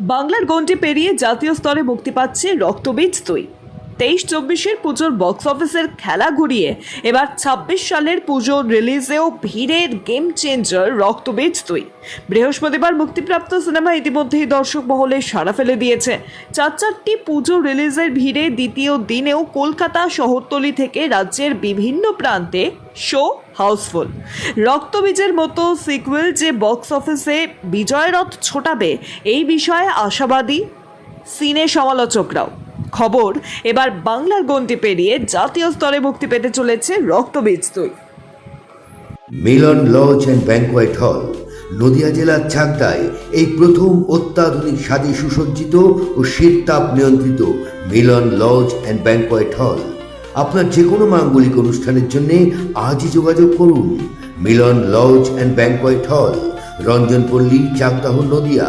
বাংলার গণ্ডি পেরিয়ে জাতীয় স্তরে মুক্তি পাচ্ছে রক্তবীজ দুই। তেইশ চব্বিশের পুজোর বক্স অফিসের খেলা ঘুরিয়ে এবার ছাব্বিশ সালের পুজোর রিলিজেও ভিড়ের গেম চেঞ্জার রক্তবীজ দুই। বৃহস্পতিবার মুক্তিপ্রাপ্ত সিনেমা ইতিমধ্যেই দর্শক মহলে সাড়া ফেলে দিয়েছে। চার চারটি পুজো রিলিজের ভিড়ে দ্বিতীয় দিনেও কলকাতা শহরতলি থেকে রাজ্যের বিভিন্ন প্রান্তে শো হাউসফুল রক্তবীজের মতো সিকুয়েল যে বক্স অফিসে বিজয়রথ ছোটাবে, এই বিষয়ে আশাবাদী সিনে সমালোচকরাও। খবর, এবার বাংলার গন্তি পেরিয়ে জাতীয় স্তরে মুক্তি পেতে চলেছে রক্তবীজ দুই। মিলন লজ অ্যান্ড ব্যাংকোয়েট হল, নদিয়া জেলার চাকদায় এই প্রথম অত্যাধুনিক স্বাদে সুসজ্জিত ও শীততাপ নিয়ন্ত্রিত মিলন লজ অ্যান্ড ব্যাংকোয়েট হল। আপনার যে কোনো মাঙ্গলিক অনুষ্ঠানের জন্য আজই যোগাযোগ করুন। মিলন লজ অ্যান্ড ব্যাংকোয়েট হল রঞ্জনপল্লী চাকদাহ, নদিয়া